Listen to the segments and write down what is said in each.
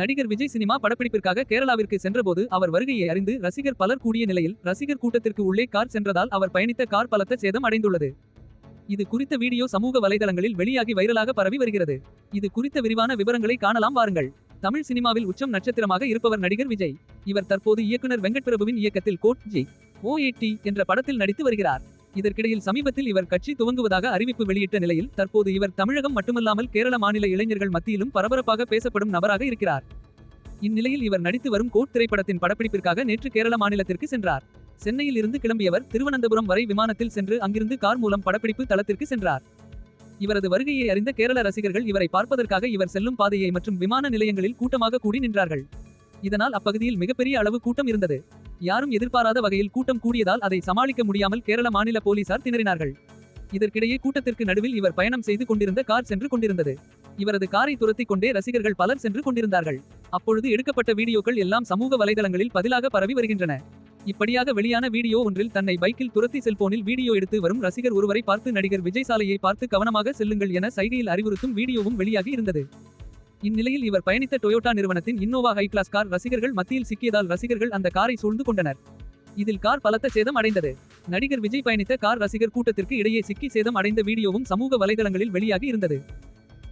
நடிகர் விஜய் சினிமா படப்பிடிப்பிற்காக கேரளாவிற்கு சென்றபோது அவர் வருகையை அறிந்து ரசிகர் பலர் கூடிய நிலையில் ரசிகர் கூட்டத்திற்கு உள்ளே கார் சென்றதால் அவர் பயணித்த கார் பலத்த சேதம் அடைந்துள்ளது. இது குறித்த வீடியோ சமூக வலைதளங்களில் வெளியாகி வைரலாக பரவி வருகிறது. இது குறித்த விரிவான விவரங்களை காணலாம் வாருங்கள். தமிழ் சினிமாவில் உச்சம் நட்சத்திரமாக இருப்பவர் நடிகர் விஜய். இவர் தற்போது இயக்குனர் வெங்கட் பிரபுவின் இயக்கத்தில் கோட் ஜி ஓ என்ற படத்தில் நடித்து வருகிறார். இதற்கிடையில் சமீபத்தில் இவர் கட்சி துவங்குவதாக அறிவிப்பு வெளியிட்ட நிலையில் தற்போது இவர் தமிழகம் மட்டுமல்லாமல் கேரள மாநில இளைஞர்கள் மத்தியிலும் பரபரப்பாக பேசப்படும் நபராக இருக்கிறார். இந்நிலையில் இவர் நடித்து வரும் கோட் திரைப்படத்தின் படப்பிடிப்பிற்காக நேற்று கேரள மாநிலத்திற்கு சென்றார். சென்னையில் இருந்து கிளம்பியவர் திருவனந்தபுரம் வரை விமானத்தில் சென்று அங்கிருந்து கார் மூலம் படப்பிடிப்பு தளத்திற்கு சென்றார். இவரது வருகையை அறிந்த கேரள ரசிகர்கள் இவரை பார்ப்பதற்காக இவர் செல்லும் பாதையை மற்றும் விமான நிலையங்களில் கூட்டமாக கூடி நின்றார்கள். இதனால் அப்பகுதியில் மிகப்பெரிய அளவு கூட்டம் இருந்தது. யாரும் எதிர்பாராத வகையில் கூட்டம் கூடியதால் அதை சமாளிக்க முடியாமல் கேரள மாநில போலீசார் திணறினார்கள். இதற்கிடையே கூட்டத்திற்கு நடுவில் இவர் பயணம் செய்து கொண்டிருந்த கார் சென்று கொண்டிருந்தது. இவரது காரை துரத்திக் கொண்டே ரசிகர்கள் பலர் சென்று கொண்டிருந்தார்கள். அப்பொழுது எடுக்கப்பட்ட வீடியோக்கள் எல்லாம் சமூக வலைதளங்களில் பதிலாக பரவி வருகின்றன. இப்படியாக வெளியான வீடியோ ஒன்றில் தன்னை பைக்கில் துரத்தி செல்போனில் வீடியோ எடுத்து வரும் ரசிகர் ஒருவரை பார்த்து நடிகர் விஜய் சாலையை பார்த்து கவனமாக செல்லுங்கள் என சைகையில் அறிவுறுத்தும் வீடியோவும் வெளியாகி இருந்தது. இந்நிலையில் இவர் பயணித்த டொயோட்டா நிறுவனத்தின் இன்னோவா ஹை கிளாஸ் கார் ரசிகர்கள் மத்தியில் சிக்கியதால் ரசிகர்கள் அந்த காரை சூழ்ந்து கொண்டனர். இதில் கார் பலத்த சேதம் அடைந்தது. நடிகர் விஜய் பயணித்த கார் ரசிகர் கூட்டத்திற்கு இடையே சிக்கி சேதம் அடைந்த வீடியோவும் சமூக வலைதளங்களில் வெளியாகி இருந்தது.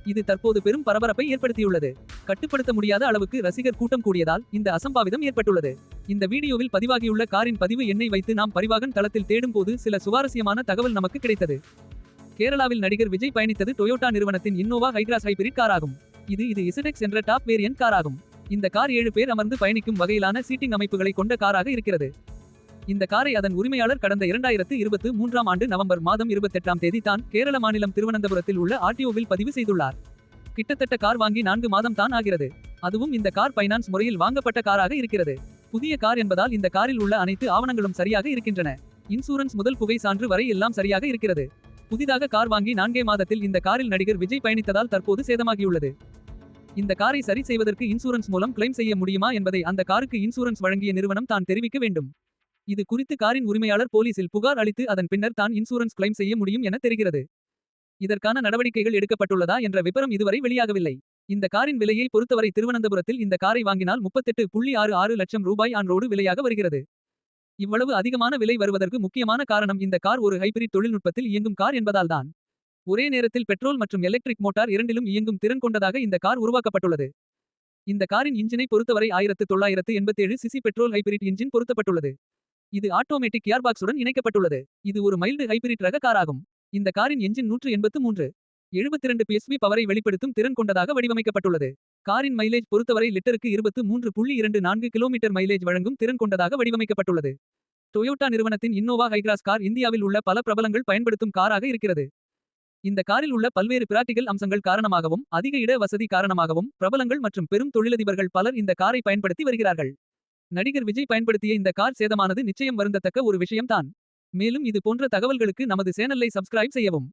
இது தற்போது பெரும் பரபரப்பை ஏற்படுத்தியுள்ளது. கட்டுப்படுத்த முடியாத அளவுக்கு ரசிகர் கூட்டம் கூடியதால் இந்த அசம்பாவிதம் ஏற்பட்டுள்ளது. இந்த வீடியோவில் பதிவாகியுள்ள காரின் பதிவு எண்ணை வைத்து நாம் பரிவாகன் தளத்தில் தேடும் போது சில சுவாரஸ்யமான தகவல் நமக்கு கிடைத்தது. கேரளாவில் நடிகர் விஜய் பயணித்தது டொயோட்டா நிறுவனத்தின் இன்னோவா ஹைட்ராஸ் ஹைபிரிட் கார் ஆகும் இது இது இசடெக்ஸ் என்ற டாப் வேரியன்ட் கார் ஆகும். இந்த கார் ஏழு பேர் அமர்ந்து பயணிக்கும் வகையிலான சீட்டிங் அமைப்புகளை கொண்ட காராக இருக்கிறது. இந்த காரை அதன் உரிமையாளர் கடந்த இரண்டாயிரத்து இருபத்து மூன்றாம் ஆண்டு நவம்பர் மாதம் இருபத்தெட்டாம் தேதி தான் கேரள மாநிலம் திருவனந்தபுரத்தில் உள்ள ஆர்டிஓவில் பதிவு செய்துள்ளார். கிட்டத்தட்ட கார் வாங்கி நான்கு மாதம் தான் ஆகிறது. அதுவும் இந்த கார் பைனான்ஸ் முறையில் வாங்கப்பட்ட காராக இருக்கிறது. புதிய கார் என்பதால் இந்த காரில் உள்ள அனைத்து ஆவணங்களும் சரியாக இருக்கின்றன. இன்சூரன்ஸ் முதல் புகை சான்று வரை எல்லாம் சரியாக இருக்கிறது. புதிதாக கார் வாங்கி நான்கே மாதத்தில் இந்த காரில் நடிகர் விஜய் பயணித்ததால் தற்போது சேதமாகியுள்ளது. இந்த காரை சரி செய்வதற்கு இன்சூரன்ஸ் மூலம் கிளைம் செய்ய முடியுமா என்பதை அந்த காருக்கு இன்சூரன்ஸ் வழங்கிய நிறுவனம் தான் தெரிவிக்க வேண்டும். இது குறித்து காரின் உரிமையாளர் போலீசில் புகார் அளித்து அதன் பின்னர் தான் இன்சூரன்ஸ் கிளைம் செய்ய முடியும் என தெரிகிறது. இதற்கான நடவடிக்கைகள் எடுக்கப்பட்டுள்ளதா என்ற விபரம் இதுவரை வெளியாகவில்லை. இந்த காரின் விலையை பொறுத்தவரை திருவனந்தபுரத்தில் இந்த காரை வாங்கினால் முப்பத்தெட்டு புள்ளி ஆறு ஆறு லட்சம் ரூபாய் ஆன்ரோடு விலையாக வருகிறது. இவ்வளவு அதிகமான விலை வருவதற்கு முக்கியமான காரணம் இந்த கார் ஒரு ஹைபிரிட் தொழில்நுட்பத்தில் இயங்கும் கார் என்பதால்தான் ஒரே நேரத்தில் பெட்ரோல் மற்றும் எலக்ட்ரிக் மோட்டார் இரண்டிலும் இயங்கும் திறன் கொண்டதாக இந்த கார் உருவாக்கப்பட்டுள்ளது. இந்த காரின் இன்ஜினை பொறுத்தவரை ஆயிரத்து தொள்ளாயிரத்து எண்பத்தேழு சிசி பெட்ரோல் ஹைபிரிட் இன்ஜின் பொருத்தப்பட்டுள்ளது. இது ஆட்டோமேட்டிக் கியர்பாக்ஸுடன் இணைக்கப்பட்டுள்ளது. இது ஒரு மைல்டு ஹைபிரிட் ரக காராகும். இந்த காரின் எஞ்சின் நூற்று எண்பத்து மூன்று. எழுபத்திரண்டு பிஎஸ்பி பவரை வெளிப்படுத்தும் திறன் கொண்டதாக வடிவமைக்கப்பட்டுள்ளது. காரின் மைலேஜ் பொறுத்தவரை லிட்டருக்கு இருபத்து மூன்று புள்ளி இரண்டு நான்கு கிலோமீட்டர் மைலேஜ் வழங்கும் திறன் கொண்டதாக வடிவமைக்கப்பட்டுள்ளது. டொயோட்டா நிறுவனத்தின் இன்னோவா ஹைக்ராஸ் கார் இந்தியாவில் உள்ள பல பிரபலங்கள் பயன்படுத்தும் காராக இருக்கிறது. இந்த காரில் உள்ள பல்வேறு பிராக்டிகல் அம்சங்கள் காரணமாகவும் அதிக இட வசதி காரணமாகவும் பிரபலங்கள் மற்றும் பெரும் தொழிலதிபர்கள் பலர் இந்த காரை பயன்படுத்தி வருகிறார்கள். நடிகர் விஜய் பயன்படுத்திய இந்த கார் சேதமானது நிச்சயம் வருந்தத்தக்க ஒரு விஷயம்தான். மேலும் இது போன்ற தகவல்களுக்கு நமது சேனலை சப்ஸ்கிரைப் செய்யவும்.